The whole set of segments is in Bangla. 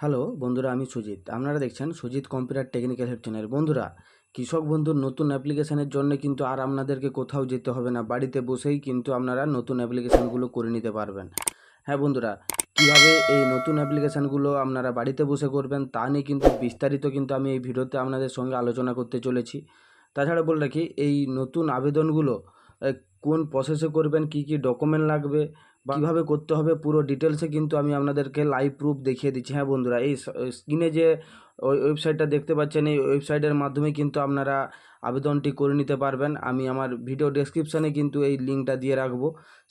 হ্যালো, বন্ধুরা, আমি সুজিত। আপনারা দেখছেন Sujit computer technical help channel. বন্ধুরা, কৃষক বন্ধুর নতুন অ্যাপ্লিকেশানের জন্য কিন্তু আর আপনাদেরকে কোথাও যেতে হবে না। বাড়িতে বসেই কিন্তু আপনারা নতুন অ্যাপ্লিকেশানগুলো করে নিতে পারবেন। হ্যাঁ বন্ধুরা, কীভাবে এই নতুন অ্যাপ্লিকেশানগুলো আপনারা বাড়িতে বসে করবেন তা নিয়ে কিন্তু বিস্তারিত কিন্তু আমি এই ভিডিওতে আপনাদের সঙ্গে আলোচনা করতে চলেছি। তাছাড়া বলে রাখি, এই নতুন আবেদনগুলো কোন প্রসেসে করবেন, কি কি ডকুমেন্ট লাগবে কীভাবে করতে হবে পুরো ডিটেলসে কিন্তু আমি আপনাদেরকে লাইভ প্রুফ দেখিয়ে দিচ্ছি। হ্যাঁ বন্ধুরা, এই স্ক্রিনে যে ওই ওয়েবসাইটটা দেখতে পাচ্ছেন, এই ওয়েবসাইটের মাধ্যমে কিন্তু আপনারা আবেদনটি করে নিতে পারবেন। আমি আমার ভিডিও ডেসক্রিপশানে কিন্তু এই লিঙ্কটা দিয়ে রাখব।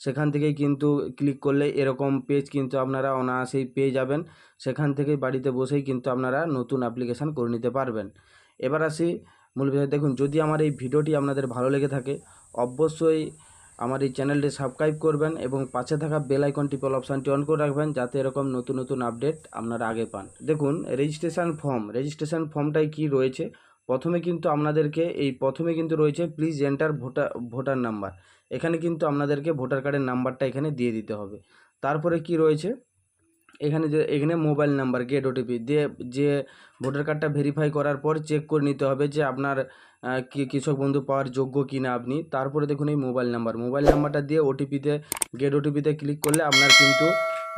সেখান থেকেই কিন্তু ক্লিক করলে এরকম পেজ কিন্তু আপনারা অনায়াসেই পেয়ে যাবেন। সেখান থেকেই বাড়িতে বসেই কিন্তু আপনারা নতুন অ্যাপ্লিকেশান করে নিতে পারবেন। এবার আসি মূল বিষয়। দেখুন, যদি আমার এই ভিডিওটি আপনাদের ভালো লেগে থাকে, অবশ্যই আমার এই চ্যানেলটি সাবস্ক্রাইব করবেন এবং পাশে থাকা বেল আইকন টিপল অপশানটি অন করে রাখবেন যাতে এরকম নতুন নতুন আপডেট আপনারা আগে পান। দেখুন রেজিস্ট্রেশন ফর্ম রেজিস্ট্রেশন ফর্মটাই কি রয়েছে? প্রথমে কিন্তু আপনাদেরকে এই প্রথমে কিন্তু রয়েছে please enter voter voter number এখানে কিন্তু আপনাদেরকে ভোটার কার্ডের নাম্বারটা এখানে দিয়ে দিতে হবে। তারপরে কি রয়েছে? এখানে যে, এখানে মোবাইল নাম্বার গেট ওটিপি দিয়ে যে ভোটার কার্ডটা ভেরিফাই করার পর চেক করে নিতে হবে যে আপনার কৃষক বন্ধু পাওয়ার যোগ্য কি না আপনি? তারপরে দেখুন এই মোবাইল নাম্বার। মোবাইল নাম্বারটা দিয়ে ওটিপিতে গেট ওটিপিতে ক্লিক করলে আপনার কিন্তু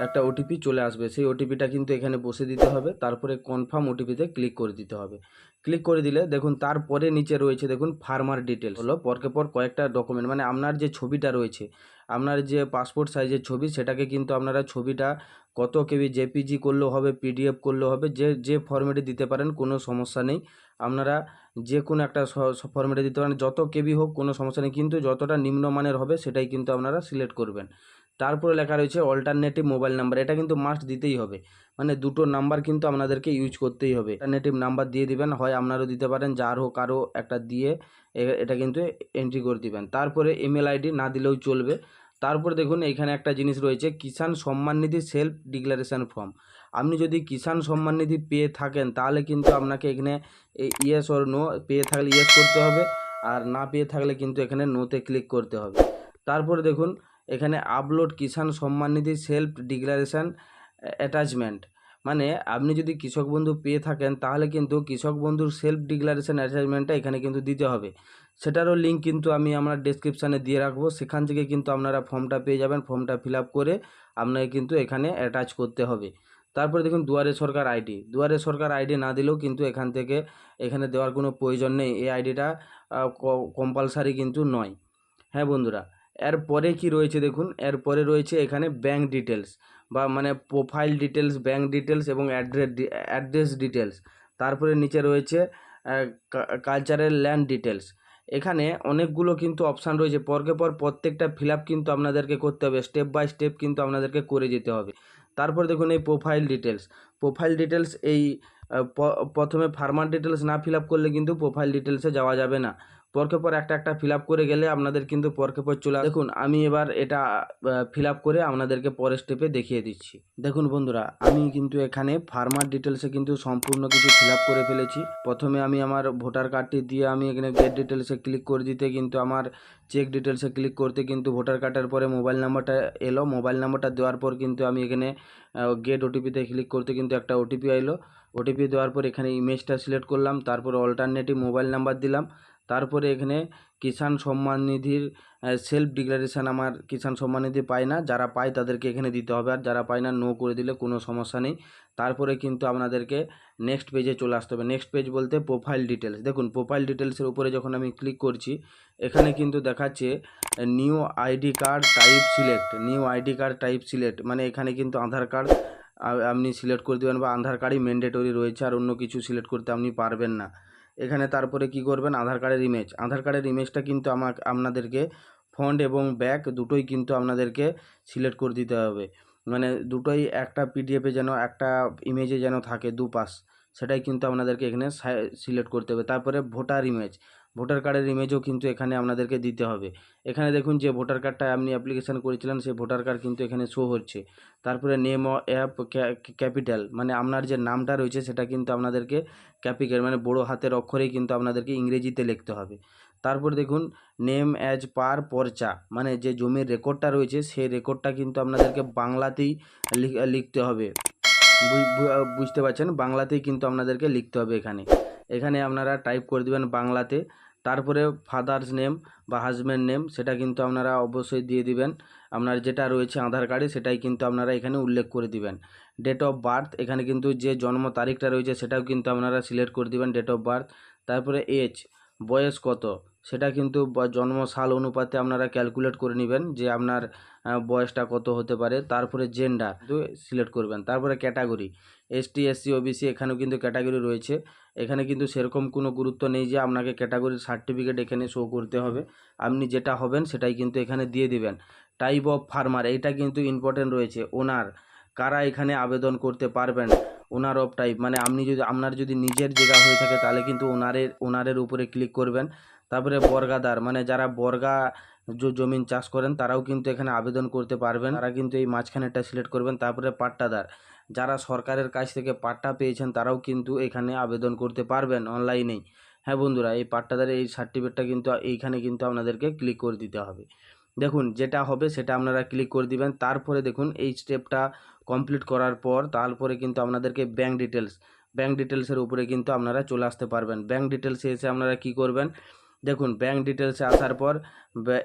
একটা ওটিপি চলে আসবে। সেই ওটিপিটা কিন্তু এখানে বসে দিতে হবে। তারপরে কনফার্ম ওটিপিতে ক্লিক করে দিতে হবে। ক্লিক করে দিলে দেখুন তারপরে নিচে রয়েছে দেখুন ফার্মার ডিটেলস হলো পরকে পর কয়েকটা ডকুমেন্ট মানে আপনার যে ছবিটা রয়েছে আপনার যে পাসপোর্ট সাইজের ছবি, সেটাকে কিন্তু আপনারা ছবিটা কত কেবি জেপিজি করলেও হবে, পিডিএফ করলেও হবে, যে যে ফরম্যাটে দিতে পারেন, কোনো সমস্যা নেই। আপনারা যে কোনো একটা ফরম্যাটে দিতে পারেন, যত কেবি হোক, কোনো সমস্যা নেই, কিন্তু যতটা নিম্নমানের হবে, সেটাই কিন্তু আপনারা সিলেক্ট করবেন। তারপরে লেখা রয়েছে অল্টারনেটিভ মোবাইল নাম্বার এটা কিন্তু মাস্ট দিতেই হবে। মানে দুটো নাম্বার কিন্তু আপনাদেরকে ইউজ করতেই হবে। অল্টারনেটিভ নাম্বার দিয়ে দিবেন, হয় আপনারও দিতে পারেন, যার হোক আরও একটা দিয়ে এটা কিন্তু এন্ট্রি করে দিবেন। তারপরে ইমেল আইডি না দিলেও চলবে। তারপরে দেখুন, এখানে একটা জিনিস রয়েছে, Kisan Samman Nidhi self declaration form আপনি যদি কিষাণ সম্মান নিধি পেয়ে থাকেন, তাহলে কিন্তু আপনাকে এখানে ইয়েস ওর নো পেয়ে থাকলে ইয়েস করতে হবে, আর না পেয়ে থাকলে কিন্তু এখানে নোতে ক্লিক করতে হবে। তারপর দেখুন, এখানে upload Kisan Samman Nidhi self declaration attachment মানে আপনি যদি কৃষক বন্ধু পেয়ে থাকেন, তাহলে কিন্তু কৃষক বন্ধুর সেলফ ডিক্লারেশন অ্যাটাচমেন্টটা এখানে কিন্তু দিতে হবে। সেটারও লিঙ্ক কিন্তু আমি আমার ডেসক্রিপশানে দিয়ে রাখব। সেখান থেকে কিন্তু আপনারা ফর্মটা পেয়ে যাবেন ফর্মটা ফিল করে আপনাকে কিন্তু এখানে অ্যাটাচ করতে হবে। তারপরে দেখুন দুয়ারে সরকার আইডি দুয়ারে সরকার আইডি না দিলেও কিন্তু এখান থেকে এখানে দেওয়ার কোনো প্রয়োজন নেই। এই আইডিটা কম্পালসারি কিন্তু নয়। হ্যাঁ বন্ধুরা, এরপরে কি রয়েছে দেখুন, এরপরে রয়েছে এখানে ব্যাংক ডিটেলস বা মানে প্রোফাইল ডিটেলস ব্যাঙ্ক ডিটেলস এবং অ্যাড্রেস অ্যাড্রেস ডিটেলস তারপরে নিচে রয়েছে কালচারাল ল্যান্ড ডিটেলস এখানে অনেকগুলো কিন্তু অপশান রয়েছে। পরকে পর প্রত্যেকটা ফিল কিন্তু আপনাদেরকে করতে হবে। স্টেপ বাই স্টেপ কিন্তু আপনাদেরকে করে যেতে হবে। তারপর দেখুন এই প্রোফাইল ডিটেলস প্রোফাইল ডিটেলস এই প্রথমে ফার্মার ডিটেলস না ফিল করলে কিন্তু প্রোফাইল ডিটেলসে যাওয়া যাবে না। পরকে পর একটা একটা ফিল করে গেলে আপনাদের কিন্তু পরকে পর চলে দেখুন, আমি এবার এটা ফিল করে আপনাদেরকে পরের স্টেপে দেখিয়ে দিচ্ছি। দেখুন বন্ধুরা, আমি কিন্তু এখানে ফার্মার ডিটেলসে কিন্তু সম্পূর্ণ কিছু ফিল করে ফেলেছি। প্রথমে আমি আমার ভোটার কার্ডটি দিয়ে আমি এখানে গেট ডিটেলসে ক্লিক করে দিতে কিন্তু আমার চেক ডিটেলসে ক্লিক করতে কিন্তু ভোটার কার্ডের পরে মোবাইল নাম্বারটা এলো। মোবাইল নাম্বারটা দেওয়ার পর কিন্তু আমি এখানে গেট ওটিপিতে ক্লিক করতে কিন্তু একটা ওটিপি এলো। ওটিপি দেওয়ার পর এখানে ইমেজটা সিলেক্ট করলাম। তারপর অল্টারনেটিভ মোবাইল নাম্বার দিলাম। তারপরে এখানে কিষাণ সম্মান নিধির সেলফ ডিক্লারেশান আমার কিষাণ সম্মান নিধি পায় না। যারা পায় তাদেরকে এখানে দিতে হবে। আর যারা পায় না নো করে দিলে কোনো সমস্যা নেই। তারপরে কিন্তু আপনাদেরকে নেক্সট পেজে চলে আসতে হবে। নেক্সট পেজ বলতে প্রোফাইল ডিটেলস দেখুন প্রোফাইল ডিটেলসের উপরে যখন আমি ক্লিক করছি, এখানে কিন্তু দেখাচ্ছে new ID card type select new ID card type select মানে এখানে কিন্তু আধার কার্ড আপনি সিলেক্ট করে দেবেন বা আধার কার্ডই ম্যান্ডেটরি রয়েছে। আর অন্য কিছু সিলেক্ট করতে আপনি পারবেন না। এখানে তারপরে কি করবেন? আধার কার্ডের ইমেজ আধার কার্ডের ইমেজটা কিন্তু আমার আপনাদেরকে ফন্ড এবং ব্যাক দুটোই কিন্তু আপনাদেরকে সিলেক্ট করে দিতে হবে। মানে দুটোই একটা পিডিএফে যেন, একটা ইমেজে যেন থাকে দুপাশ, সেটাই কিন্তু আপনাদেরকে এখানে সিলেক্ট করতে হবে। তারপরে ভোটার ইমেজ ভোটার কার্ডের ইমেজও কিন্তু এখানে আপনাদেরকে দিতে হবে। এখানে দেখুন যে ভোটার কার্ডটা আপনি অ্যাপ্লিকেশান করেছিলেন, সেই ভোটার কার্ড কিন্তু এখানে শো হচ্ছে। তারপরে নেম অ্যাপ ক্যাপিটাল মানে আপনার যে নামটা রয়েছে সেটা কিন্তু আপনাদেরকে ক্যাপিটাল মানে বড় হাতের অক্ষরেই কিন্তু আপনাদেরকে ইংরেজিতে লিখতে হবে। তারপর দেখুন নেম অ্যাজ পার পর্চা মানে যে জমির রেকর্ডটা রয়েছে, সেই রেকর্ডটা কিন্তু আপনাদেরকে বাংলাতেই লিখতে হবে। বুঝতে পারছেন? বাংলাতেই কিন্তু আপনাদেরকে লিখতে হবে এখানে। এখানে আপনারা টাইপ করে দেবেন বাংলাতে। তারপরে ফাদার্স নেম বা হাজব্যান্ড নেম সেটা কিন্তু আপনারা অবশ্যই দিয়ে দিবেন। আপনার যেটা রয়েছে আধার কার্ডে, সেটাই কিন্তু আপনারা এখানে উল্লেখ করে দিবেন। ডেট অফ বার্থ এখানে কিন্তু যে জন্ম তারিখটা রয়েছে, সেটাও কিন্তু আপনারা সিলেক্ট করে দিবেন ডেট অফ বার্থ তারপরে এজ বয়স কত? সেটা কিন্তু জন্ম সাল অনুপাতে আপনারা ক্যালকুলেট করে নেবেন যে আপনার বয়সটা কত হতে পারে, তারপরে জেন্ডার সিলেক্ট করবেন, তারপরে ক্যাটাগরি এসটি এসসি ওবিসি এখানেও কিন্তু ক্যাটাগরি রয়েছে, এখানে কিন্তু সেরকম কোনো গুরুত্ব নেই যে আপনাকে ক্যাটাগরির সার্টিফিকেট এখানে শো করতে হবে, আপনি যেটা হবেন সেটাই কিন্তু এখানে দিয়ে দিবেন টাইপ অফ ফার্মার এইটা কিন্তু ইম্পর্টেন্ট রয়েছে ওনার কারা এখানে আবেদন করতে পারবেন ওনার অফ টাইপ মানে আপনি যদি, আপনার যদি নিজের জায়গা হয়ে থাকে তাহলে কিন্তু ওনারের ওনারের উপরে ক্লিক করবেন তারপরে বর্গাদার মানে যারা বর্গা জমিন চাষ করেন তারাও কিন্তু এখানে আবেদন করতে পারবেন। তারা কিন্তু এই মাঝখানেরটা সিলেক্ট করবেন, তারপরে পাট্টাদার। যারা সরকারের কাছ থেকে পাট্টা পেয়েছেন তারাও কিন্তু এখানে আবেদন করতে পারবেন অনলাইনেই। হ্যাঁ বন্ধুরা, এই পাট্টাদারের এই সার্টিফিকেটটা কিন্তু এইখানে কিন্তু আপনাদেরকে ক্লিক করে দিতে হবে। দেখুন, যেটা হবে সেটা আপনারা ক্লিক করে দিবেন, তারপরে দেখুন এই স্টেপটা কমপ্লিট করার পর তারপরে কিন্তু আপনাদেরকে ব্যাঙ্ক ডিটেলস ব্যাঙ্ক ডিটেলসের উপরে কিন্তু আপনারা চলে আসতে পারবেন। ব্যাঙ্ক ডিটেলসে এসে আপনারা কি করবেন? দেখুন ব্যাঙ্ক ডিটেলসে আসার পর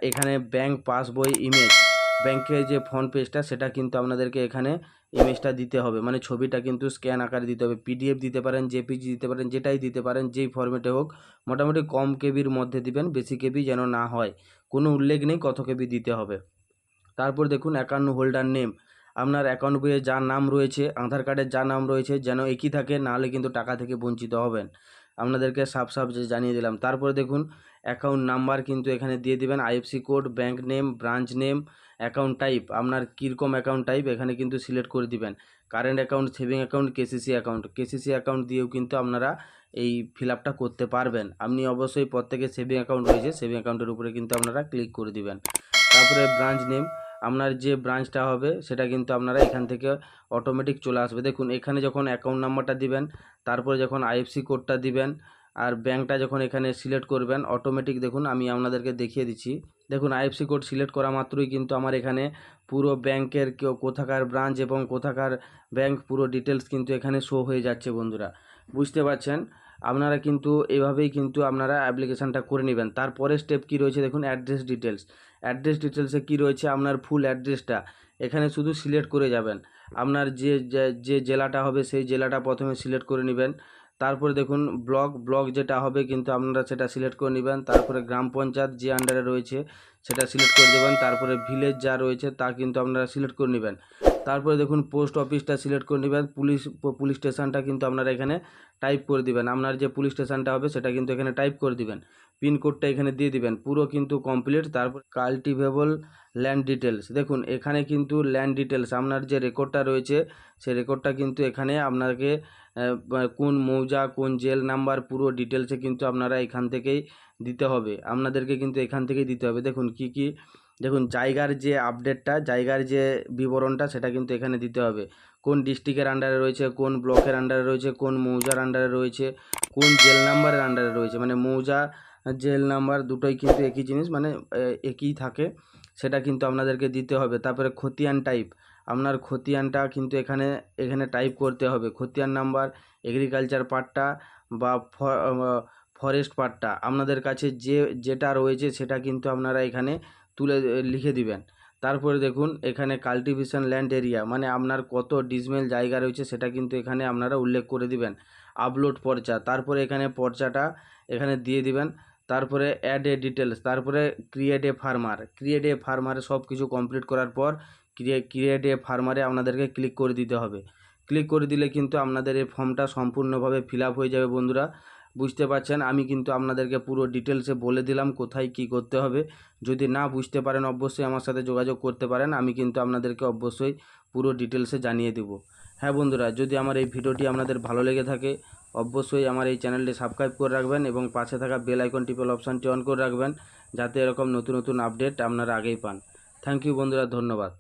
এখানে ব্যাঙ্ক পাসবই ইমেজ ব্যাংকের যে ফ্রন্ট পেজটা সেটা কিন্তু আপনাদেরকে এখানে ইমেজটা দিতে হবে। মানে ছবিটা কিন্তু স্ক্যান আকারে দিতে হবে। পিডিএফ দিতে পারেন জেপিজি দিতে পারেন, যেটাই দিতে পারেন, যেই ফরম্যাটে হোক, মোটামুটি কম কেবির মধ্যে দিবেন, বেশি কেবি যেন না হয়। কোনো উল্লেখ নেই কত কেবি দিতে হবে। তারপর দেখুন অ্যাকাউন্ট হোল্ডার নেম আপনার অ্যাকাউন্ট বইয়ে যার নাম রয়েছে, আধার কার্ডের যা নাম রয়েছে, যেন একই থাকে, নাহলে কিন্তু টাকা থেকে বঞ্চিত হবেন। আপনাদেরকে সাফ সাফ জানিয়ে দিলাম। তারপরে দেখুন অ্যাকাউন্ট নাম্বার কিন্তু এখানে দিয়ে দিবেন IFSC code bank name branch name account type আপনার কীরকম অ্যাকাউন্ট টাইপ এখানে কিন্তু সিলেক্ট করে দিবেন। Current account saving account KCC account KCC account দিয়েও কিন্তু আপনারা এই ফিল আপটা করতে পারবেন। আপনি অবশ্যই প্রত্যেকে সেভিং অ্যাকাউন্ট রয়েছে সেভিং অ্যাকাউন্টের উপরে কিন্তু আপনারা ক্লিক করে দিবেন। তারপরে ব্রাঞ্চ নেম আপনার যে ব্রাঞ্চটা হবে, সেটা কিন্তু আপনারা এখান থেকে অটোমেটিক চলে আসবে। দেখুন, এখানে যখন অ্যাকাউন্ট নাম্বারটা দিবেন, তারপরে যখন আইএফসি কোডটা দিবেন, আর ব্যাঙ্কটা যখন এখানে সিলেক্ট করবেন অটোমেটিক দেখুন, আমি আপনাদেরকে দেখিয়ে দিচ্ছি। দেখুন আইএফসি কোড সিলেক্ট করা মাত্রই কিন্তু আমার এখানে পুরো ব্যাংকের কেউ কোথাকার ব্রাঞ্চ এবং কোথাকার ব্যাংক পুরো ডিটেলস কিন্তু এখানে শো হয়ে যাচ্ছে বন্ধুরা। বুঝতে পারছেন? আপনারা কিন্তু এভাবেই কিন্তু আপনারা অ্যাপ্লিকেশানটা করে নেবেন। তারপরে স্টেপ কি রয়েছে দেখুন অ্যাড্রেস ডিটেলস অ্যাড্রেস ডিটেলসে কি রয়েছে আপনার ফুল অ্যাড্রেসটা এখানে শুধু সিলেক্ট করে যাবেন। আপনার যে, যে- জেলাটা হবে সেই জেলাটা প্রথমে সিলেক্ট করে নেবেন। তারপরে দেখুন ব্লক ব্লক যেটা হবে কিন্তু আপনারা সেটা সিলেক্ট করে নেবেন। তারপরে গ্রাম পঞ্চায়েত যে আন্ডারে রয়েছে সেটা সিলেক্ট করে দেবেন। তারপরে ভিলেজ যা রয়েছে তা কিন্তু আপনারা সিলেক্ট করে নেবেন। তারপরে দেখুন পোস্ট অফিসটা সিলেক্ট করে নেবেন। পুলিশ পুলিশ স্টেশনটা কিন্তু আপনারা এখানে টাইপ করে দিবেন। আপনার যে পুলিশ স্টেশনটা হবে, সেটা কিন্তু এখানে টাইপ করে দিবেন। পিনকোডটা এখানে দিয়ে দিবেন। পুরো কিন্তু কমপ্লিট তারপর কাল্টিভেবল ল্যান্ড ডিটেলস দেখুন, এখানে কিন্তু ল্যান্ড ডিটেলস আপনার যে রেকর্ডটা রয়েছে, সেই রেকর্ডটা কিন্তু এখানে আপনাকে কোন মৌজা, কোন জেল নাম্বার পুরো ডিটেলসে কিন্তু আপনারা এখান থেকেই দিতে হবে। আপনাদেরকে কিন্তু এখান থেকেই দিতে হবে। দেখুন, কি কি দেখুন, জায়গার যে আপডেটটা জায়গার যে বিবরণটা, সেটা কিন্তু এখানে দিতে হবে। কোন ডিস্ট্রিক্টের আন্ডারে রয়েছে, কোন ব্লকের আন্ডারে রয়েছে, কোন মৌজার আন্ডারে রয়েছে, কোন জেল নাম্বারের আন্ডারে রয়েছে। মানে মৌজা জেল নাম্বার দুটোই কিন্তু একই জিনিস মানে একই থাকে, সেটা কিন্তু আপনাদেরকে দিতে হবে। তারপরে খতিয়ান টাইপ আপনার খতিয়ানটা কিন্তু এখানে এখানে টাইপ করতে হবে। খতিয়ান নাম্বার এগ্রিকালচার পার্টটা বা ফরেস্ট পার্টটা আপনাদের কাছে যে, যেটা রয়েছে, সেটা কিন্তু আপনারা এখানে তুলে লিখে দিবেন। তারপরে দেখুন, এখানে কাল্টিভেশন ল্যান্ড এরিয়া মানে আপনার কত ডিসমেল জায়গা রয়েছে সেটা কিন্তু এখানে আপনারা উল্লেখ করে দিবেন। আপলোড পর্চা, তারপরে এখানে পর্চাটা এখানে দিয়ে দিবেন। তারপরে অ্যাড এ ডিটেলস তারপরে create a farmer create a ফার্মারে সব কিছু কমপ্লিট করার পর ক্রিয়ে ক্রিয়েট এ ফার্মারে আপনাদেরকে ক্লিক করে দিতে হবে। ক্লিক করে দিলে কিন্তু আপনাদের এই ফর্মটা সম্পূর্ণভাবে ফিল হয়ে যাবে বন্ধুরা। বুঝতে পারছেন? আমি কিন্তু আপনাদেরকে পুরো ডিটেলসে বলে দিলাম কোথায় কি করতে হবে। যদি না বুঝতে পারেন, অবশ্যই আমার সাথে যোগাযোগ করতে পারেন। আমি কিন্তু আপনাদেরকে অবশ্যই পুরো ডিটেলসে জানিয়ে দেব। হ্যাঁ বন্ধুরা, যদি আমার এই ভিডিওটি আপনাদের ভালো লেগে থাকে, অবশ্যই আমার এই চ্যানেলটি সাবস্ক্রাইব করে রাখবেন এবং পাশে থাকা বেল আইকন টিপল অপশানটি অন করে রাখবেন, যাতে এরকম নতুন নতুন আপডেট আপনারা আগেই পান। থ্যাংক ইউ বন্ধুরা, ধন্যবাদ।